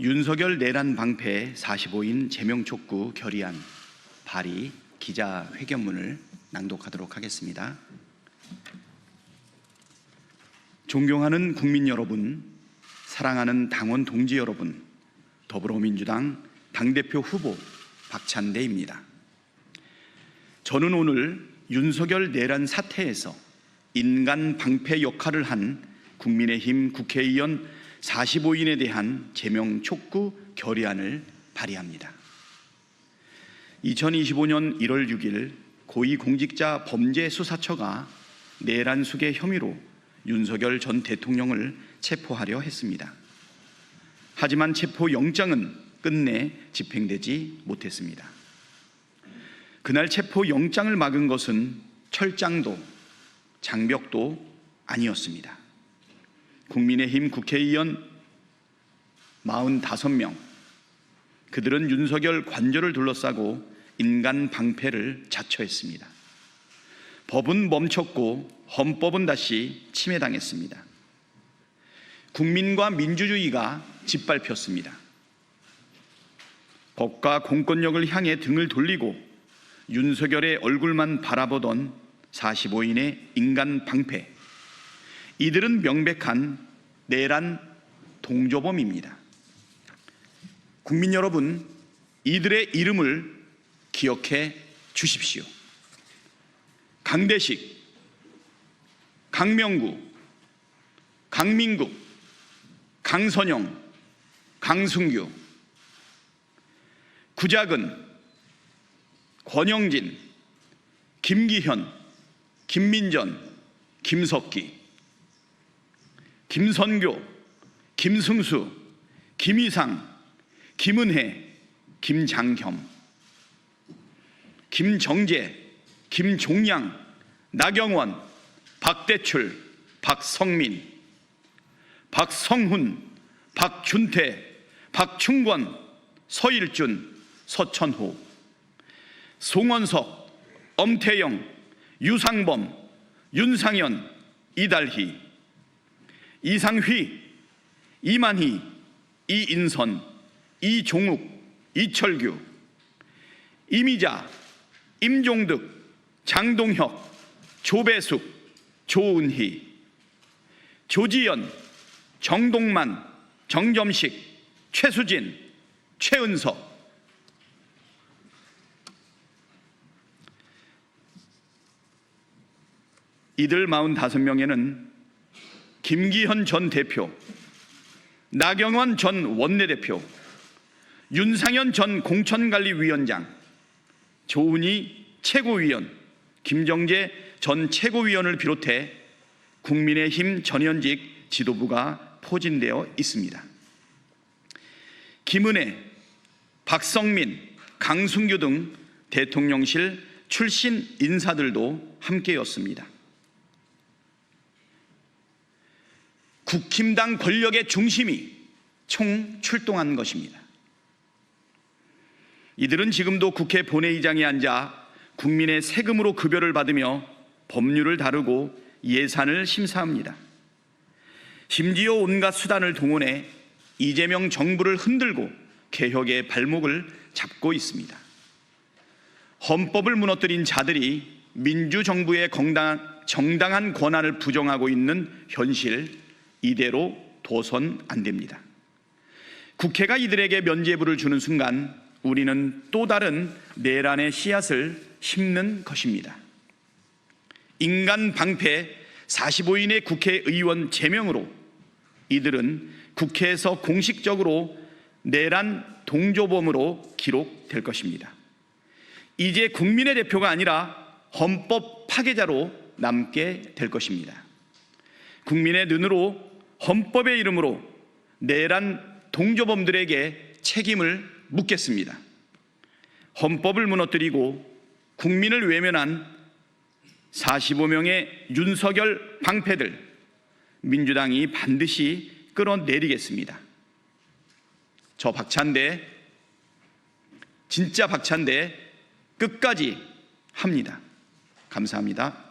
윤석열 내란 방패 45인 제명 촉구 결의안 발의 기자 회견문을 낭독하도록 하겠습니다. 존경하는 국민 여러분, 사랑하는 당원 동지 여러분, 더불어민주당 당대표 후보 박찬대입니다. 저는 오늘 윤석열 내란 사태에서 인간 방패 역할을 한 국민의힘 국회의원 45인에 대한 제명 촉구 결의안을 발의합니다. 2025년 1월 6일 고위공직자 범죄수사처가 내란 수계 혐의로 윤석열 전 대통령을 체포하려 했습니다. 하지만 체포 영장은 끝내 집행되지 못했습니다. 그날 체포 영장을 막은 것은 철장도 장벽도 아니었습니다. 국민의힘 국회의원 45명 그들은 윤석열 관저를 둘러싸고 인간 방패를 자처했습니다. 법은 멈췄고 헌법은 다시 침해당했습니다. 국민과 민주주의가 짓밟혔습니다. 법과 공권력을 향해 등을 돌리고 윤석열의 얼굴만 바라보던 45인의 인간 방패. 이들은 명백한 내란 동조범입니다. 국민 여러분, 이들의 이름을 기억해 주십시오. 강대식, 강명구, 강민국, 강선영, 강승규, 구작은, 권영진, 김기현, 김민전, 김석기, 김선교, 김승수, 김희상, 김은혜, 김장겸, 김정재, 김종양, 나경원, 박대출, 박성민, 박성훈, 박준태, 박충권, 서일준, 서천호, 송원석, 엄태영, 유상범, 윤상현, 이달희, 이상휘, 이만희, 이인선, 이종욱, 이철규, 이미자, 임종득, 장동혁, 조배숙, 조은희, 조지연, 정동만, 정점식, 최수진, 최은석, 이들 45명에는 김기현 전 대표, 나경원 전 원내대표, 윤상현 전 공천관리위원장, 조은희 최고위원, 김정재 전 최고위원을 비롯해 국민의힘 전현직 지도부가 포진되어 있습니다. 김은혜, 박성민, 강순규 등 대통령실 출신 인사들도 함께였습니다. 국힘당 권력의 중심이 총 출동한 것입니다. 이들은 지금도 국회 본회의장에 앉아 국민의 세금으로 급여를 받으며 법률을 다루고 예산을 심사합니다. 심지어 온갖 수단을 동원해 이재명 정부를 흔들고 개혁의 발목을 잡고 있습니다. 헌법을 무너뜨린 자들이 민주정부의 정당한 권한을 부정하고 있는 현실 이대로 둬선 안 됩니다. 국회가 이들에게 면죄부를 주는 순간 우리는 또 다른 내란의 씨앗을 심는 것입니다. 인간 방패 45인의 국회의원 제명으로 이들은 국회에서 공식적으로 내란 동조범으로 기록될 것입니다. 이제 국민의 대표가 아니라 헌법 파괴자로 남게 될 것입니다. 국민의 눈으로 헌법의 이름으로 내란 동조범들에게 책임을 묻겠습니다. 헌법을 무너뜨리고 국민을 외면한 45명의 윤석열 방패들 민주당이 반드시 끌어내리겠습니다. 저 박찬대 진짜 박찬대 끝까지 합니다. 감사합니다.